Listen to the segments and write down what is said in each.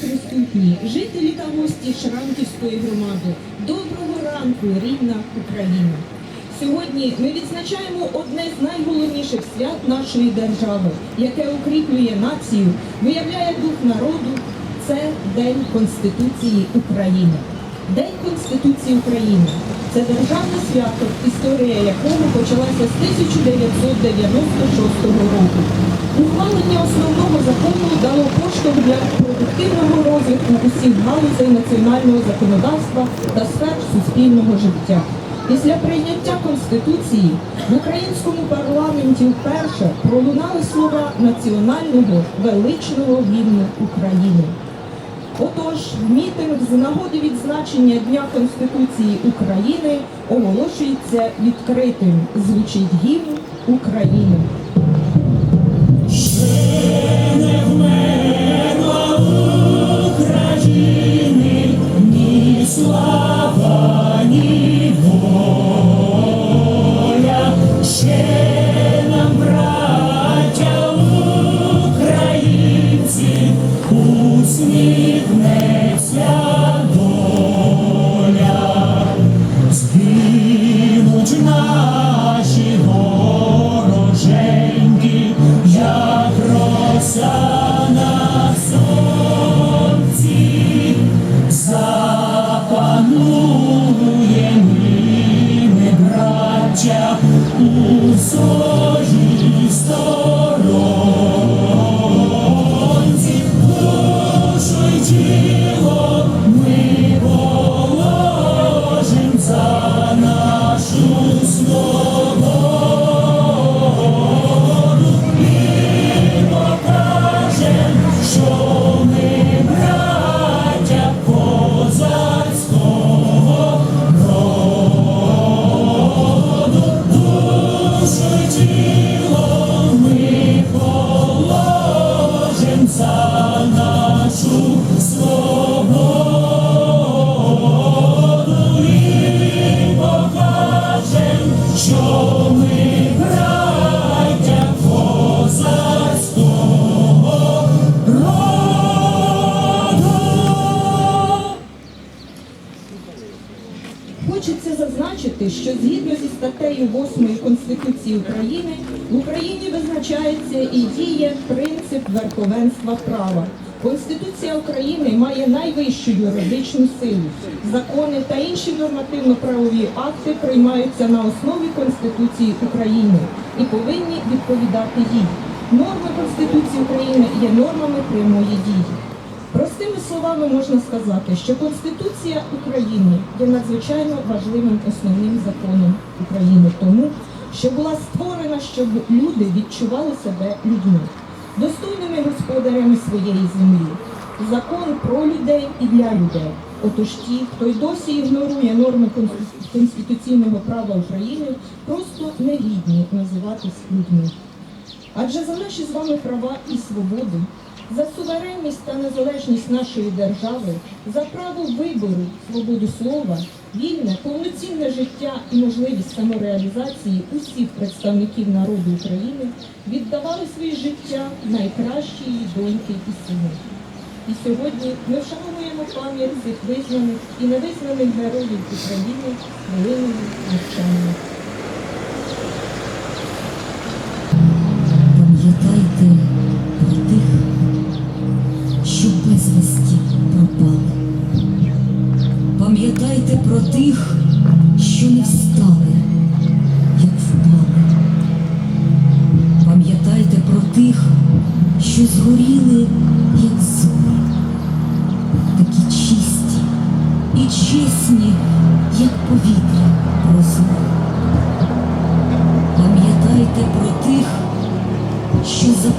присутні, жителі та гості Шрамківської громади. Доброго ранку, рідна Україна! Сьогодні ми відзначаємо одне з найголовніших свят нашої держави, яке укріплює націю, виявляє дух народу. Це День Конституції України. День Конституції України це державне свято, історія якого почалася з 1996 року. Ухвалення основного закону дало поштовх для продуктивного розвитку усіх галузей національного законодавства та сфер суспільного життя. Після прийняття Конституції в українському парламенті вперше пролунали слова національного величного гімну України. Отож, мітинг з нагоди відзначення Дня Конституції України оголошується відкритим. Звучить гімн України. Слава, ні Хочеться зазначити, що згідно зі статтею 8 Конституції України в Україні визначається і діє принцип верховенства права. Конституція України має найвищу юридичну силу. Закони та інші нормативно-правові акти приймаються на основі Конституції України і повинні відповідати їй. Норми Конституції України є нормами прямої дії. Простими словами можна сказати, що Конституція України є надзвичайно важливим основним законом України, тому що була створена, щоб люди відчували себе людьми, достойними господарями своєї землі. Закон про людей і для людей. Отож ті, хто й досі ігнорує норми конституційного права України, просто не гідні називатись людьми. Адже за наші з вами права і свободи, за суверенність та незалежність нашої держави, за право вибору, свободу слова, вільне, повноцінне життя і можливість самореалізації усіх представників народу України віддавали своє життя найкращі її доньки і сини. І сьогодні ми вшановуємо пам'ять цих визнаних і невизнаних героїв України хвилиною навчання.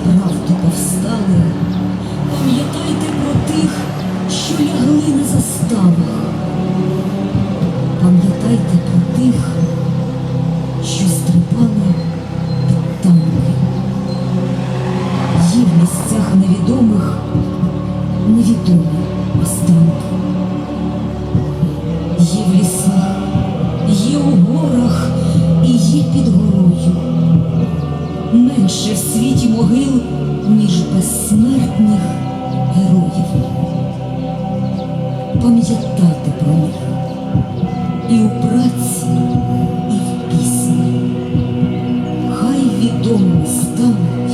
Правду повстали, пам'ятайте про тих, що лягли на заставах, пам'ятайте про тих, читати про них і у праці, і в пісні. Хай відомими стане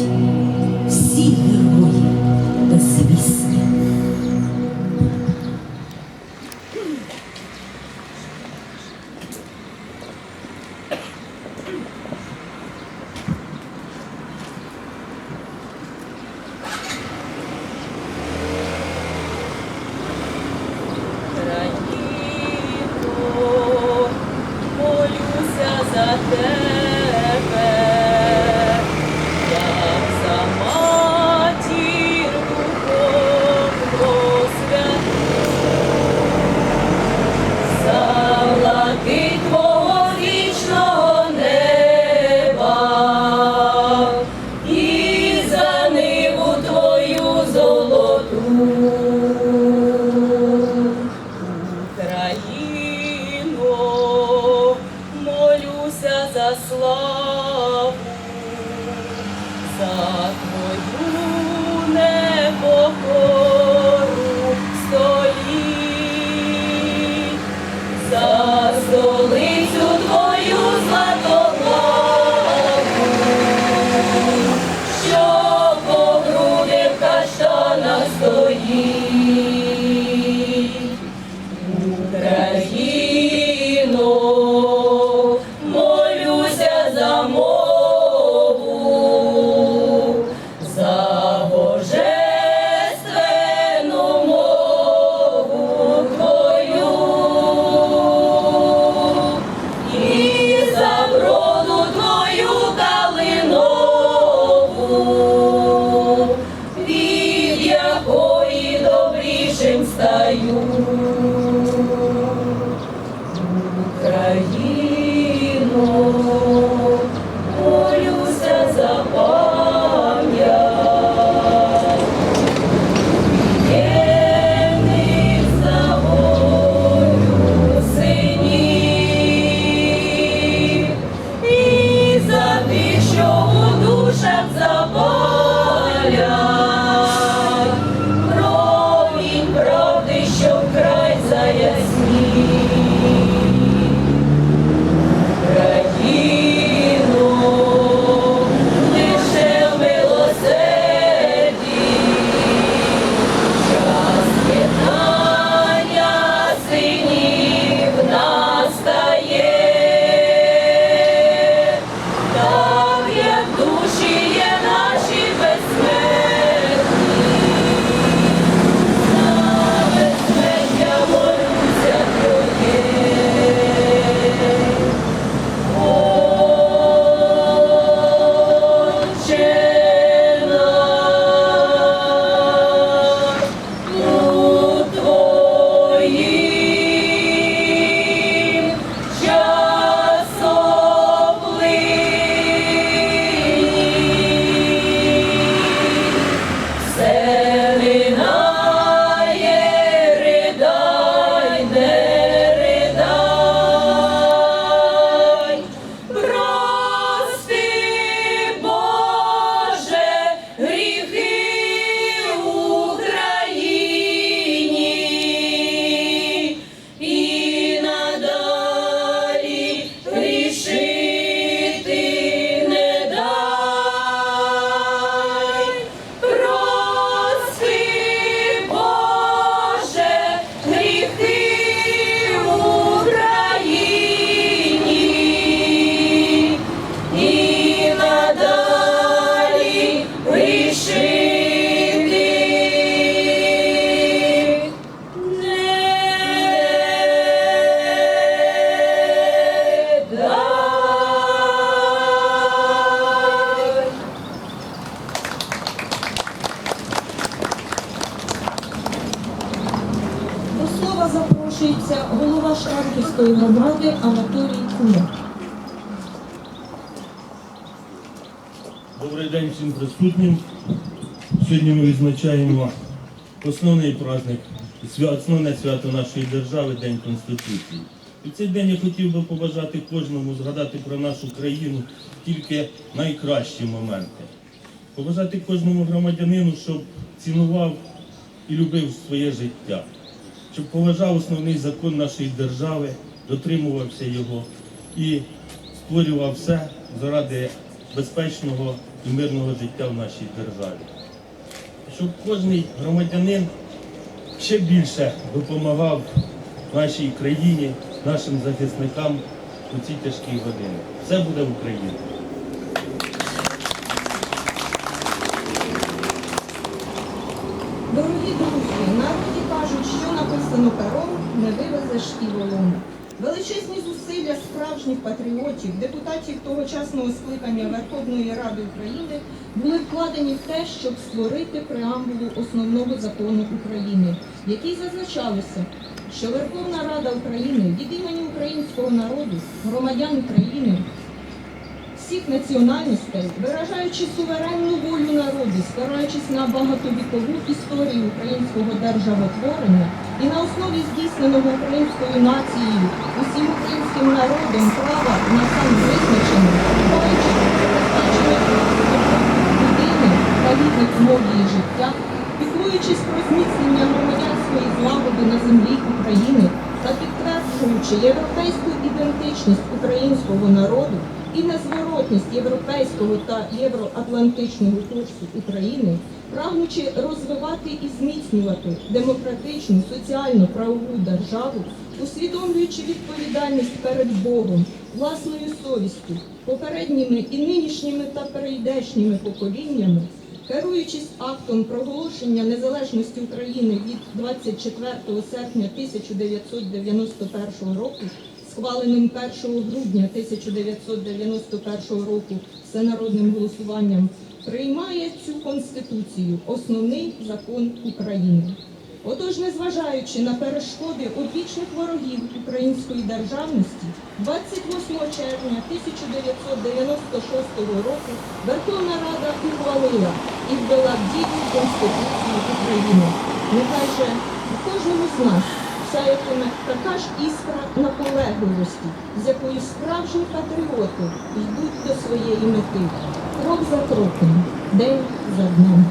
до вручиться голова Шранківської громади Анатолій Куля. Добрий день всім присутнім. Сьогодні ми відзначаємо основний праздник, основне свято нашої держави День Конституції. І цей день я хотів би побажати кожному згадати про нашу країну тільки найкращі моменти. Побажати кожному громадянину, щоб цінував і любив своє життя щоб поважав основний закон нашої держави, дотримувався його і створював все заради безпечного і мирного життя в нашій державі. Щоб кожен громадянин ще більше допомагав нашій країні, нашим захисникам у ці тяжкі години. Все буде в Україні. Дорогі друзі, народі кажуть, що написано пером, не і волом. Величезні зусилля справжніх патріотів, депутатів тогочасного скликання Верховної Ради України були вкладені в те, щоб створити преамбулу основного закону України, в якій зазначалося, що Верховна Рада України від імені українського народу, громадян України, всіх національностей, виражаючи суверенну волю народу, спираючись на багатовікову історію українського державотворення і на основі здійсненого українською нацією, усім українським народом права на дбаючи про людини та гідних умов її життя, піклуючись про зміцнення громадянської злагоди на землі України та підтверджуючи європейську ідентичність українського народу і незворотність європейського та євроатлантичного курсу України, прагнучи розвивати і зміцнювати демократичну, соціальну правову державу, усвідомлюючи відповідальність перед Богом, власною совістю, попередніми і нинішніми та перейдешніми поколіннями, керуючись актом проголошення незалежності України від 24 серпня 1991 року, схваленим 1 грудня 1991 року всенародним голосуванням, приймає цю конституцію, основний закон України. Отож, незважаючи на перешкоди одвічних ворогів української державності, 28 червня 1996 року Верховна Рада ухвалила і ввела в дію Конституцію України. Нехай же кожному з нас сяятиме така ж іскра наполегливості, з якою справжні патріоти йдуть до своєї мети, крок за кроком, день за днем.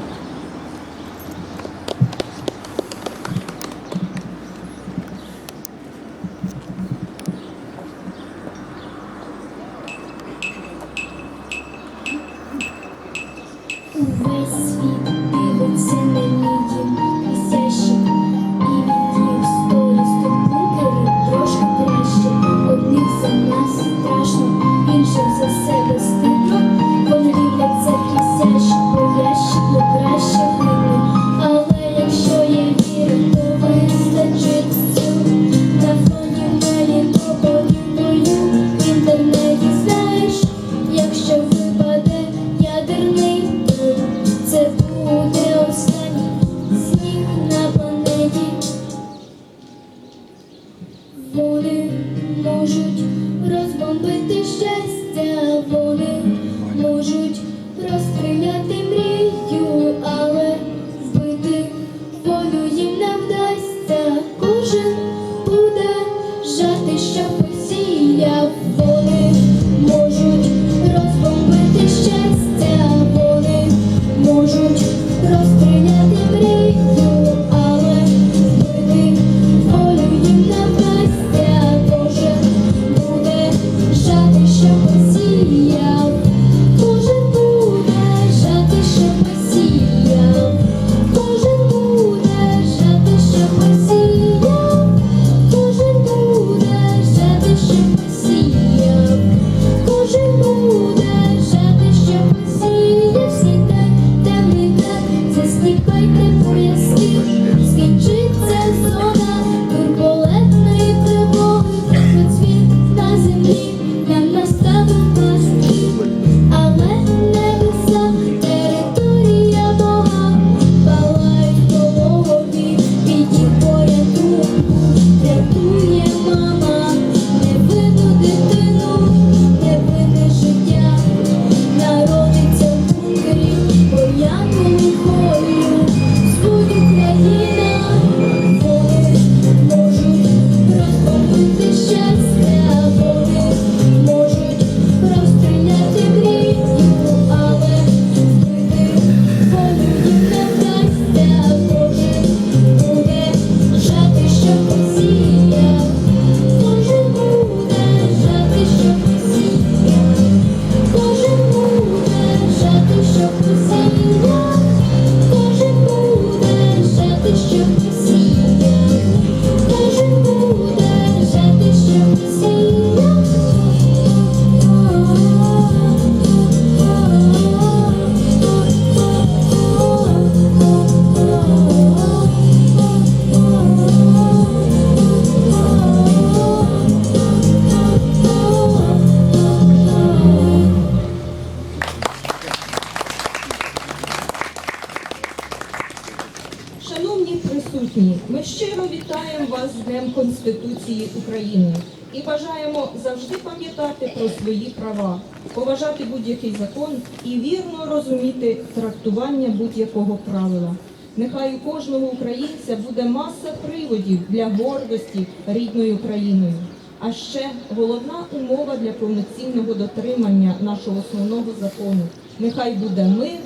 присутні. Ми щиро вітаємо вас з Днем Конституції України і бажаємо завжди пам'ятати про свої права, поважати будь-який закон і вірно розуміти трактування будь-якого правила. Нехай у кожного українця буде маса приводів для гордості рідною країною. А ще головна умова для повноцінного дотримання нашого основного закону нехай буде мир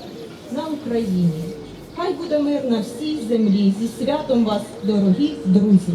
на Україні. Хай буде мир на всій землі зі святом вас, дорогі друзі.